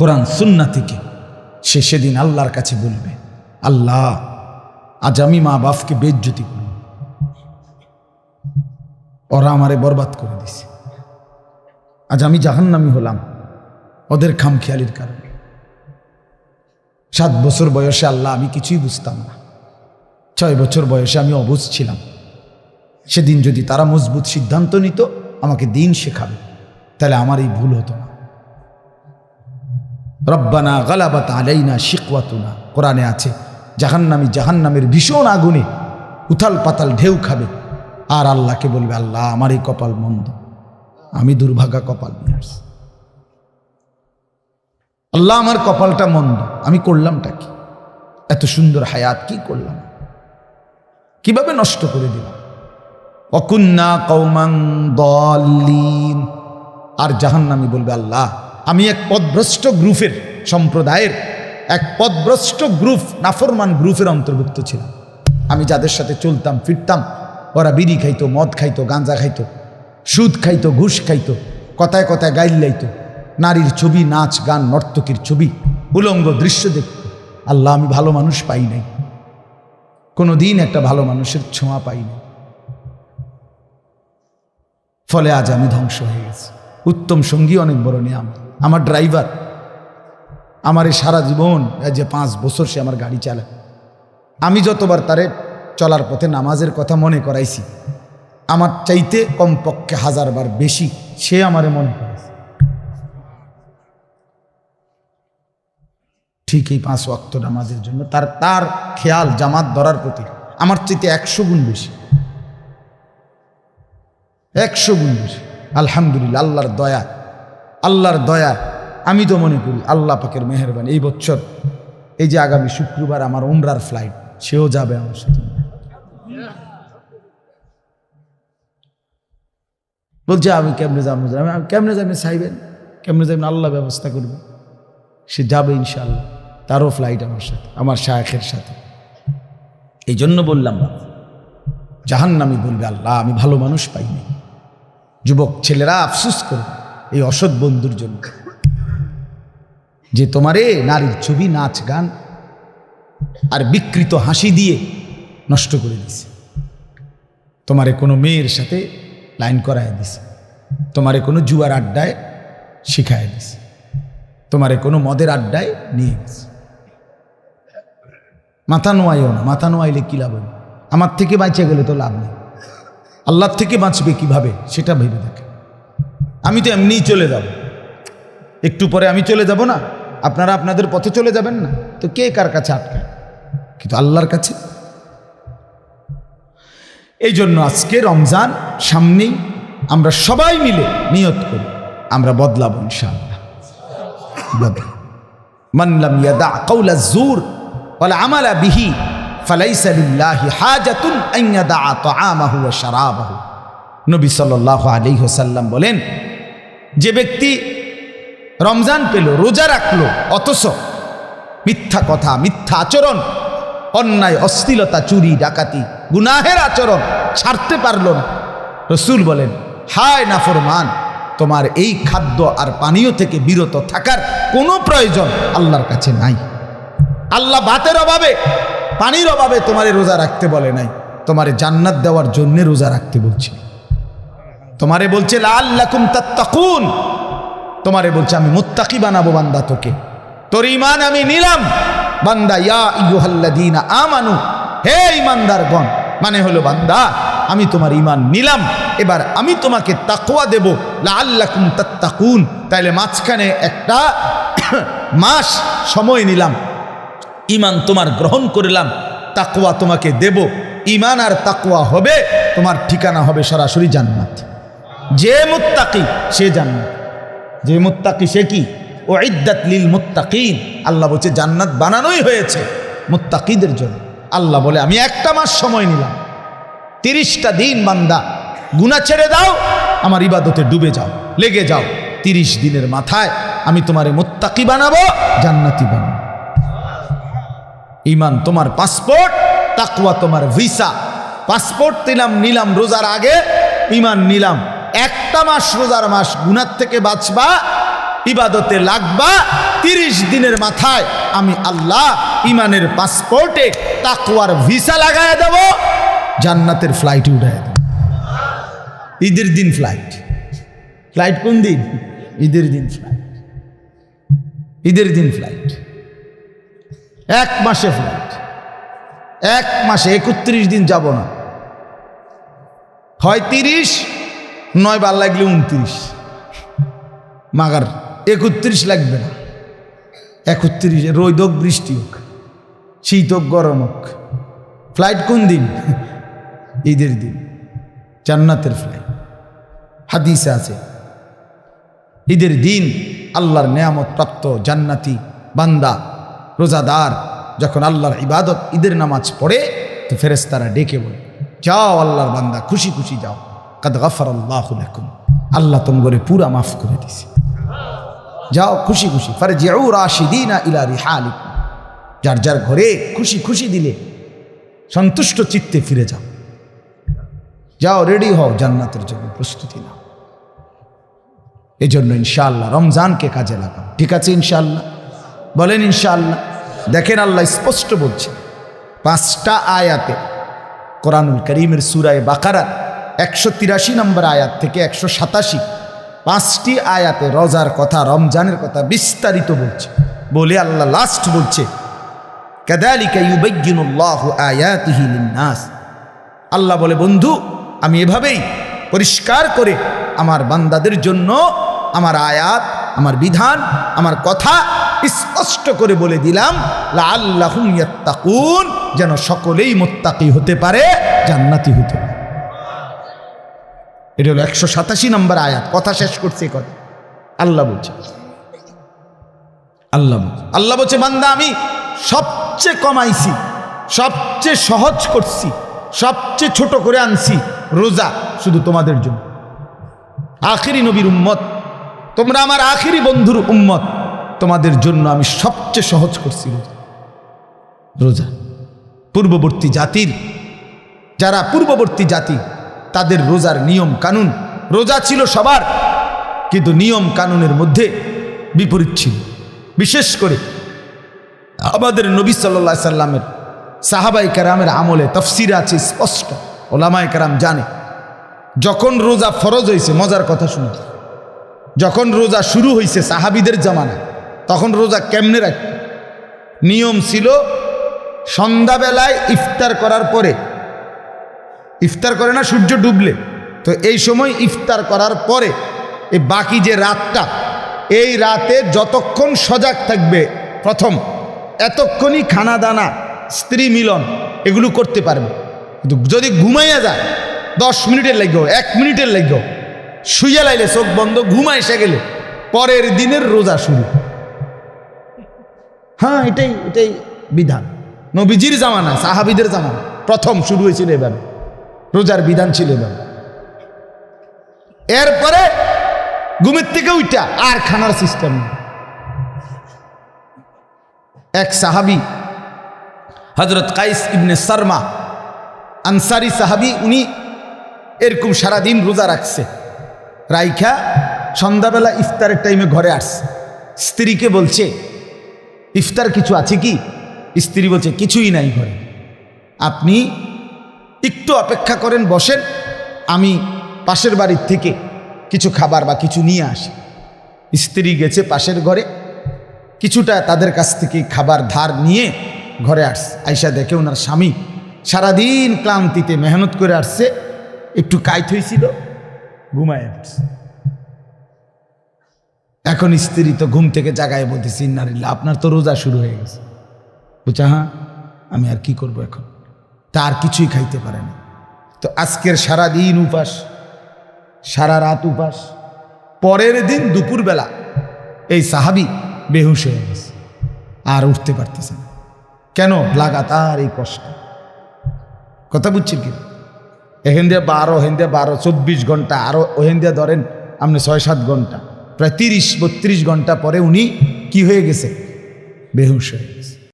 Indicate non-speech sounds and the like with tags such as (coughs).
কোরআন সুন্না থেকে। সে সেদিন আল্লাহর কাছে বলবে, আল্লাহ, আজ আমি মা বাপকে বেজ্জতি করব। ওরা আমারে বরবাদ করে দিছে। আজ আমি জাহান্নামি হলাম ওদের খামখেয়ালির কারণে। সাত বছর বয়সে আল্লাহ আমি কিছুই বুঝতাম না। ছয় বছর বয়সে আমি অবুঝ ছিলাম। সেদিন যদি তারা মজবুত সিদ্ধান্ত নিত, আমাকে দিন শেখাবে। তাহলে আমার এই ভুল হতো না। রব্বানা গালাবাত আলাইনা শিকওয়াতুনা। কোরআনে আছে, জাহান্নামি জাহান্নামের ভীষণ আগুনে উথাল পাতাল ঢেউ খাবে। আর আল্লাহকে বলবে, আল্লাহ, আমার এই কপাল মন্দ। আমি দুর্ভাগা কপাল নিয়ে আসছি। আল্লাহ, আমার কপালটা মন্দ। আমি করলামটা কি? এত সুন্দর হায়াত কি করলাম? কীভাবে নষ্ট করে দিলাম? অকুন্না কৌমাং দলিন আর জাহান্নামি বলবে, আল্লাহ আমি এক পদভ্রষ্ট গ্রুপের সম্প্রদায়ের, এক পদভ্রষ্ট গ্রুপ, নাফরমান গ্রুপের অন্তর্ভুক্ত ছিলাম। আমি যাদের সাথে চলতাম, ফিরতাম, ওরা বিড়ি খাইতো, মদ খাইতো, গাঁজা খাইতো, সুদ খাইতো, ঘুষ খাইতো, কথায় কথায় গাইল লাইতো, নারীর ছবি, নাচ, গান, নর্তকীর ছবি, উলঙ্গ দৃশ্য দেখত। আল্লাহ, আমি ভালো মানুষ পাই নাই। কোনো দিন একটা ভালো মানুষের ছোঁয়া পাই নাই। ফলে আজ আমি ধ্বংস হয়ে গেছি। উত্তম সঙ্গী অনেক বড় নিয়াম আমার ড্রাইভার আমার এই সারা জীবন যে পাঁচ বছর সে আমার গাড়ি চালায়। আমি যতবার তারে চলার পথে নামাজের কথা মনে করাইছি, আমার চাইতে কমপক্ষে হাজারবার বেশি সে আমারে মনে করাইছে। ঠিক এই পাঁচ ওয়াক্ত নামাজের জন্য তার তার খেয়াল জামাত ধরার প্রতি আমার চাইতে একশো গুণ বেশি। একশো গুণ বেশি। আলহামদুলিল্লাহ, আল্লাহর দয়া আল্লাহর দয়া, আমি তো মনে করি আল্লাহ পাকের মেহরবানি এই বছর। এই যে আগামী শুক্রবার আমার উমরার ফ্লাইট সেও যাবে আমার সাথে। বলছে, আমি কেমনে যাব? আমি কেমনে যাবেন চাইবেন কেমনে যাবেন আল্লাহ ব্যবস্থা করবে। সে যাবে ইনশাল্লাহ তারও ফ্লাইট আমার সাথে, আমার শায়েখের সাথে। এই জন্য বললাম, জাহান্নামি বলবে, আল্লাহ, আমি ভালো মানুষ পাইনি। যুবক ছেলেরা আফসুস করবে। এই অসৎ বন্ধুর জন্য। যে তোমারে নারীর ছবি, নাচ, গান আর বিকৃত হাসি দিয়ে নষ্ট করে দিছে। তোমারে কোনো মেয়ের সাথে লাইন করায় দিছে। তোমারে কোনো জুয়ার আড্ডায় শিখায় দিছে। তোমারে কোনো মদের আড্ডায় নিয়ে গেছে। মাথা নোয়াইও না, মাথা নোয়াইলে কী লাভ আমার থেকে বাঁচে গেলে তো লাভ নেই। আল্লাহর থেকে বাঁচবে কীভাবে, সেটা ভেবে দেখে। আমি তো এমনিই চলে যাব। একটু পরে আমি চলে যাব না? আপনারা আপনাদের পথে চলে যাবেন না? তো কে কার কাছে আটকায় কিন্তু আল্লাহর কাছে? এই জন্য আজকে রমজান সামনেই আমরা সবাই মিলে নিয়ত করি। আমরা বদলাবো ইনশাআল্লাহ। কৌলা জুর ওয়ালা আমালা হাজাতুন নবী সাল্লাল্লাহু বলেন যে ব্যক্তি রমজান পেল, রোজা রাখল, অথচ মিথ্যা কথা, মিথ্যা আচরণ, অন্যায়, অশ্লীলতা, চুরি, ডাকাতি, গুনাহের আচরণ ছাড়তে পারল না। রসুল বলেন, হায় নাফরমান, তোমার এই খাদ্য আর পানীয় থেকে বিরত থাকার কোনো প্রয়োজন আল্লাহর কাছে নাই। আল্লাহ ভাতের অভাবে, পানির অভাবে তোমারে রোজা রাখতে বলে নাই। তোমারে জান্নাত দেওয়ার জন্যে রোজা রাখতে বলছি। তোমারে বলছে লাল্লাকুম তাত্তাকুন। তোমারে বলছে, আমি মুত্তাকি বানাবো বান্দা তোকে। তোর ইমান আমি নিলাম। বান্দা, ইয়া ইয়ুহাল্লাদিনা আমানু। হে ইমানদারগণ মানে হলো বান্দা, আমি তোমার ইমান নিলাম। এবার আমি তোমাকে তাকওয়া দেব লাল্লাকুম তাত্তাকুন। তাইলে মাঝখানে একটা (coughs) মাস সময় নিলাম। ইমান তোমার গ্রহণ করলাম, তাকওয়া তোমাকে দেব। ইমান আর তাকওয়া হবে, তোমার ঠিকানা হবে সরাসরি জান্নাত। যে মুত্তাকি, সে জান্নাত। যে মুত্তাকি, সে কি? ও ইদ্দাত লিল মুত্তাকিন। আল্লাহ বলছে, জান্নাত বানানোই হয়েছে মুত্তাকিদের জন্য। আল্লাহ বলে, আমি একটা মাস সময় নিলাম। তিরিশটা দিন বান্দা গুণা ছেড়ে দাও, আমার ইবাদতে ডুবে যাও, লেগে যাও। তিরিশ দিনের মাথায় আমি তোমারে মুত্তাকি বানাবো, জান্নাতি বানাবো। ইমান তোমার পাসপোর্ট তাকুয়া তোমার ভিসা। পাসপোর্ট দিলাম নিলাম রোজার আগে ইমান নিলাম। একটা মাস রোজার মাস গুনার থেকে বাঁচবা, ইবাদতে লাগবা, তিরিশ দিনের মাথায় আমি আল্লাহ ইমানের পাসপোর্টে তাকুয়ার ভিসা লাগায় দেব, জান্নাতের ফ্লাইট উঠায় দেব। ঈদের দিন ফ্লাইট ফ্লাইট কোন দিন? ঈদের দিন ফ্লাইট ঈদের দিন ফ্লাইট এক মাসে ফ্লাইট এক মাসে একত্রিশ দিন যাব না। হয় তিরিশ নয় বার লাগলে উনত্রিশ। মাগার, একত্রিশ লাগবে না। একত্রিশ, রোদ হোক, বৃষ্টি হোক, শীত হোক, গরম হোক। ফ্লাইট কোন দিন? ঈদের দিন। জান্নাতের ফ্লাইট হাদিসে আছে। ঈদের দিন আল্লাহর নেয়ামত প্রাপ্ত জান্নাতি বান্দা, রোজাদার, যখন আল্লাহর ইবাদত, ঈদের নামাজ পড়ে, তো ফেরেস্তারা ডেকে বলে, যাও আল্লাহর বান্দা, খুশি খুশি যাও। কাদ গাফার আল্লাহ লেখুন আল্লাহ তোমরে পুরা মাফ করে দিছে যাও, খুশি খুশি। ফারে জিউ রাশিদিনা ইলা রিহালিক যার যার ঘরে খুশি খুশি দিলে সন্তুষ্ট চিত্তে ফিরে যাও। যাও, রেডি হও, জান্নাতের জন্য প্রস্তুতি নাও। এই জন্য ইনশাআল্লাহ রমজানকে কাজে লাগাও। ঠিক আছে ইনশাআল্লাহ? বলেন ইনশাআল্লাহ। দেখেন আল্লাহ স্পষ্ট বলছে, পাঁচটা আয়াতে কোরআনুল করিমের সুরায় বাকারার একশো তিরাশি নম্বর আয়াত থেকে একশো সাতাশি। পাঁচটি আয়াতে রজার কথা, রমজানের কথা বিস্তারিত বলছে। বলে আল্লাহ লাস্ট বলছে আল্লাহ বলে, বন্ধু, আমি এভাবেই পরিষ্কার করে আমার বান্দাদের জন্য আমার আয়াত, আমার বিধান, আমার কথা স্পষ্ট করে বলে দিলাম ইয়াত্তাকুন, যেন সকলেই মোত্তাকি হতে পারে, জান্নাতি হতে পারে। এটা হলো একশো সাতাশি নম্বর আয়াত। কথা শেষ করছে কথা আল্লাহ বলছে। আল্লাহ আল্লাহ বলছে, বান্দা, আমি সবচেয়ে কমাইছি, সবচেয়ে সহজ করছি, সবচেয়ে ছোট করে আনছি রোজা শুধু তোমাদের জন্য। আখিরি নবীর উম্মত, তোমরা আমার আখিরি বন্ধুর উম্মত, তোমাদের জন্য আমি সবচেয়ে সহজ করছি রোজা। রোজা। পূর্ববর্তী জাতির, যারা পূর্ববর্তী জাতি তাদের রোজার নিয়ম কানুন। রোজা ছিল সবার, কিন্তু নিয়ম কানুনের মধ্যে বিপরীত ছিল। বিশেষ করে আমাদের নবী সাল্লা সাল্লামের সাহাবাই কারামের আমলে তফসির আছে স্পষ্ট ওলামাই কারাম জানে। যখন রোজা ফরজ হয়েছে মজার কথা শুনে যখন রোজা শুরু হয়েছে সাহাবিদের জামানায়, তখন রোজা কেমনে রাখত নিয়ম ছিল সন্ধ্যাবেলায় ইফতার করার পরে ইফতার করে না, সূর্য ডুবলে। তো এই সময় ইফতার করার পরে এই বাকি যে রাতটা, এই রাতে যতক্ষণ সজাগ থাকবে প্রথম, এতক্ষণই খানা দানা স্ত্রী মিলন, এগুলো করতে পারবে। কিন্তু যদি ঘুমাইয়া যায়, দশ মিনিটের লাগবে এক মিনিটের লাগবে শুইয়া লাইলে চোখ বন্ধ, ঘুমা এসে গেলে, পরের দিনের রোজা শুরু। হ্যাঁ এটাই এটাই বিধান। নবীজির জামানা, সাহাবিদের জামানা, প্রথম শুরু হয়েছিল এভাবে। রোজার বিধান ছিল এভাবে এরপরে ঘুমের থেকে উইটা আর খানার সিস্টেম এক সাহাবি হজরত কাইস ইবনে শর্মা আনসারি সাহাবি, উনি এরকম সারাদিন রোজা রাখছে। রাইখা সন্ধ্যাবেলা ইফতারের টাইমে ঘরে আসছে। স্ত্রীকে বলছে, ইফতার কিছু আছে কি? স্ত্রী বলছে, কিছুই নাই ঘরে। আপনি একটু অপেক্ষা করেন, বসেন। আমি পাশের বাড়ির থেকে কিছু খাবার বা কিছু নিয়ে আসি। স্ত্রী গেছে পাশের ঘরে। কিছুটা তাদের কাছ থেকে খাবার ধার নিয়ে ঘরে আসছে। আইসা দেখে ওনার স্বামী সারাদিন ক্লান্তিতে মেহনত করে আসছে। একটু কাইত হয়েছিল, ঘুমায় আসছে এখন স্ত্রী তো ঘুম থেকে জাগায় বলতেছি ইন্নারিল্লা আপনার তো রোজা শুরু হয়ে গেছে। বুঝা হ্যাঁ আমি আর কি করব এখন? তার কিছুই খাইতে পারে না। তো আজকের সারা দিন উপাস, সারা রাত উপাস, পরের দিন দুপুরবেলা এই সাহাবি বেহুশ হয়ে গেছে, আর উঠতে পারতেছে না। কেন? লাগাতার এই কষ্ট। কথা বুঝছেন কি? এখান দিয়ে বারো হেন দিয়ে বারো, চব্বিশ ঘণ্টা আরও ওহেন দিয়ে ধরেন আপনি ছয় সাত ঘণ্টা, প্রায় তিরিশ, বত্রিশ ঘণ্টা পরে উনি কি হয়ে গেছে? বেহুশ হয়ে গেছে।